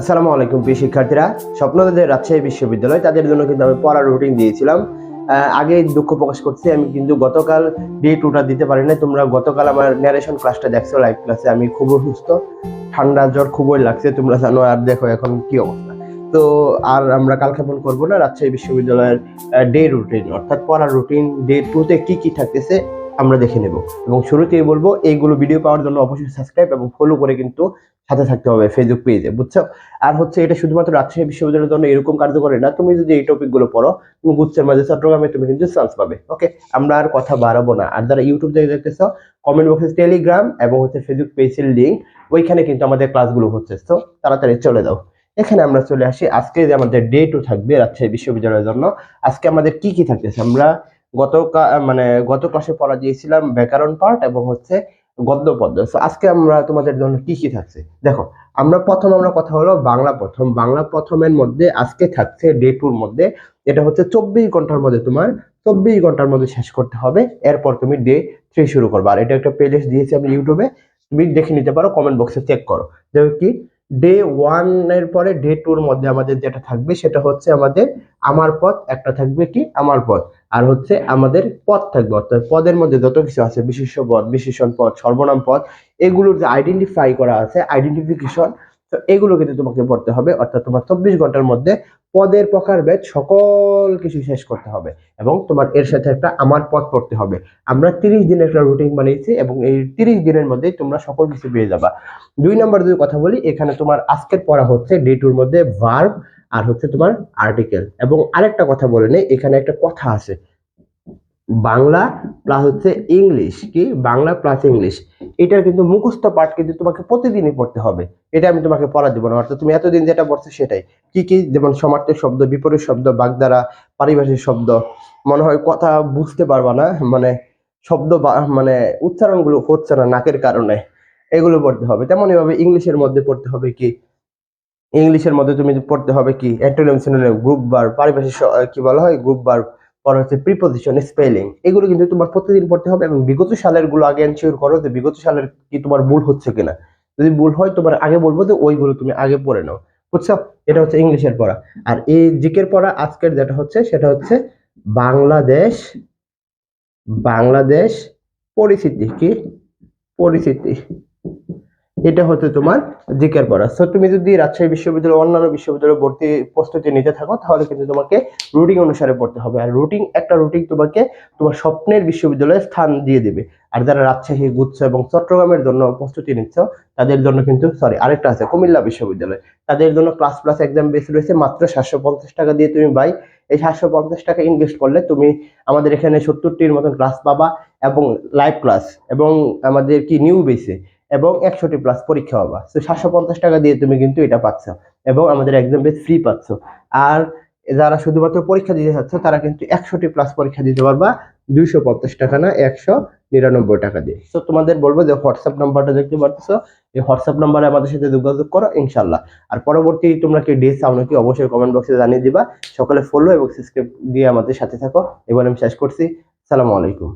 আসসালামু আলাইকুম, প্রিয় শিক্ষার্থীরা। স্বপ্নদের রাজশাহী বিশ্ববিদ্যালয়, তাদের জন্য কিন্তু আমি পড়ার রুটিন দিয়েছিলাম। আগে দুঃখ প্রকাশ করছি, আমি কিন্তু গতকাল ডে টুটা দিতে পারি না তোমরা গতকাল আমার ন্যারেশন ক্লাসটা দেখছ লাইভ ক্লাসে আমি খুব অসুস্থ, ঠান্ডা জ্বর খুবই লাগছে, তোমরা জানো আর দেখো এখন কি অবস্থা। তো আর আমরা কালক্ষেপণ করব না, রাজশাহী বিশ্ববিদ্যালয়ের ডে রুটিন অর্থাৎ পড়ার রুটিন ডে টুতে কি কি থাকতেছে আমরা দেখে নেব। এবং শুরুতেই বলব, এইগুলো ভিডিও পাওয়ার জন্য অবশ্যই সাবস্ক্রাইব এবং ফলো করে কিন্তু সাথে থাকতে হবে ফেসবুক পেজে বুঝছ? আর হচ্ছে এটা শুধুমাত্র রাজশাহী বিশ্ববিদ্যালয়ের জন্য এরকম কার্যকরী না, তুমি যদি এই টপিকগুলো পড়ো, তুমি গুচ্ছের মাঝে চট্টগ্রামে তুমি কিন্তু চান্স পাবে ওকে আমরা আর কথা বাড়াবো না। আর যারা ইউটিউব থেকে দেখতেছ কমেন্ট বক্সে টেলিগ্রাম এবং হচ্ছে ফেসবুক পেজের লিঙ্ক ওইখানে কিন্তু আমাদের ক্লাসগুলো হচ্ছে। তো তাড়াতাড়ি চলে দাও এখানে আমরা চলে আসি। আজকে যে আমাদের ডে টু থাকবে রাজশাহী বিশ্ববিদ্যালয়ের জন্য, আজকে আমাদের কি কি থাকতেছে? আমরা গত মানে গত ক্লাসে পড়া দিয়েছিলাম ব্যাকরণ পার্ট এবং হচ্ছে গদ্য পদ্য। So, আজকে আমরা তোমাদের জন্য কি কি থাকছে? দেখো আমরা প্রথম আমরা কথা হলো বাংলা প্রথম। বাংলা প্রথমের মধ্যে আজকে থাকছে ডে টুর মধ্যে। এটা হচ্ছে চব্বিশ ঘণ্টার মধ্যে তোমার চব্বিশ ঘণ্টার মধ্যে শেষ করতে হবে। এরপর তুমি ডে থ্রি শুরু করবে। আর এটা একটা প্লেলিস্ট দিয়েছি আমি ইউটিউবে তুমি দেখে নিতে পারো কমেন্ট বক্সে চেক করো। দেখো কি? ডে ওয়ানের পরে ডে টুর মধ্যে আমাদের যেটা থাকবে সেটা হচ্ছে আমাদের আমার পথ, একটা থাকবে কি? আমার পথ। আর হচ্ছে আমাদের পথ থাকবে। অর্থাৎ পদের মধ্যে যত কিছু আছে বিশেষ্য পদ বিশেষণ পদ, সর্বনাম পদ, এগুলোর যে আইডেন্টিফাই করা আছে আইডেন্টিফিকেশন তো এগুলো কিন্তু তোমাকে পড়তে হবে, অর্থাৎ তোমার চব্বিশ ঘণ্টার মধ্যে পদের প্রকার ভেদ সকল কিছু শেষ করতে হবে এবং তোমার এর সাথে একটা আমার পদ পড়তে হবে। আমরা তিরিশ দিনের একটা রুটিন বানিয়েছি এবং এই তিরিশ দিনের মধ্যে তোমরা সকল কিছু পেয়ে যাবা। দুই নম্বর যদি কথা বলি, এখানে তোমার আজকের পড়া হচ্ছে ডে টুর মধ্যে ভার্ব আর হচ্ছে তোমার আর্টিকেল এবং আরেকটা কথা বলে নেই, এখানে একটা কথা আছে। বাংলা প্লাস হচ্ছে ইংলিশ কি? বাংলা প্লাস ইংলিশ এটার কিন্তু মুখস্থ পাঠ কিন্তু তোমাকে প্রতিদিনই পড়তে হবে। এটা আমি তোমাকে পড়া দেবো না, অর্থাৎ তুমি এতদিন যেটা পড়ছো সেটাই। কি কি? যেমন সমার্থক শব্দ, বিপরীত শব্দ, বাগধারা, পারিভাষিক শব্দ। মনে হয় কথা বুঝতে পারবা না মানে শব্দ মানে উচ্চারণগুলো হচ্ছে না নাকের কারণে। এগুলো পড়তে হবে। তেমন এভাবে ইংলিশের মধ্যে পড়তে হবে কি? ইংলিশের মধ্যে তুমি পড়তে হবে কি? অ্যান্টোনিম সিনোনিম গ্রুপ বার পারিভাষিক কি বলা হয়? গ্রুপ বার পর হচ্ছে প্রিপোজিশন স্পেলিং এগুলো কিন্তু তোমার প্রতিদিন পড়তে হবে এবং বিগত সালেরগুলো আগে এনশিওর করো যে বিগত সালের কি তোমার ভুল হচ্ছে কিনা। যদি ভুল হয়, তোমার আগে বলব যে ওইগুলো তুমি আগে পড়ে নাও। বুঝছ? এটা হচ্ছে ইংলিশের পড়া। আর এই জিকের পড়া আজকের যেটা হচ্ছে, সেটা হচ্ছে বাংলাদেশ বাংলাদেশ পরিস্থিতি কি? পরিস্থিতি এটা হচ্ছে তোমার জিকের পড়া। সো তুমি যদি রাজশাহী বিশ্ববিদ্যালয়, অন্যান্য বিশ্ববিদ্যালয়ে ভর্তি প্রস্তুতি নিতে থাকো, তাহলে কিন্তু তোমাকে রুটিন অনুসারে পড়তে হবে। আর রুটিন, একটা রুটিন তোমাকে তোমার স্বপ্নের বিশ্ববিদ্যালয়ে স্থান দিয়ে দেবে। আর যারা রাজশাহী গুচ্ছ এবং চট্টগ্রামের জন্য প্রস্তুতি নিচ্ছ, তাদের জন্য কিন্তু সরি আরেকটা আছে, কুমিল্লা বিশ্ববিদ্যালয়। তাদের জন্য ক্লাস প্লাস এক্সাম বেস রয়েছে, মাত্র সাতশো পঞ্চাশ টাকা দিয়ে তুমি বাই এই সাতশো পঞ্চাশ টাকা ইনভেস্ট করলে তুমি আমাদের এখানে সত্তরটির মতন ক্লাস পাবা এবং লাইভ ক্লাস এবং আমাদের কি নিউ বেসে এবং একশোটি প্লাস পরীক্ষা হবা। তো সাতশো পঞ্চাশ টাকা দিয়ে তুমি কিন্তু এটা পাচ্ছ এবং আমাদের এক্সাম বেস ফ্রি পাচ্ছ। আর যারা শুধুমাত্র পরীক্ষা দিতে চাচ্ছ, তারা কিন্তু একশোটি প্লাস পরীক্ষা দিতে পারবা। দুইশো পঞ্চাশ টাকা না, একশো নিরানব্বই টাকা দিয়ে। তো তোমাদের বলব যে হোয়াটসঅ্যাপ নাম্বারটা দেখতে পাচ্ছ এই হোয়াটসঅ্যাপ নাম্বারে আমাদের সাথে যোগাযোগ করো ইনশাল্লাহ আর পরবর্তী তোমরা কি ডে চাও নাকি, অবশ্যই কমেন্ট বক্সে জানিয়ে দিবা। সকলে ফলো এবং সাবস্ক্রাইব দিয়ে আমাদের সাথে থাকো। এবার আমি শেষ করছি। সালামু আলাইকুম।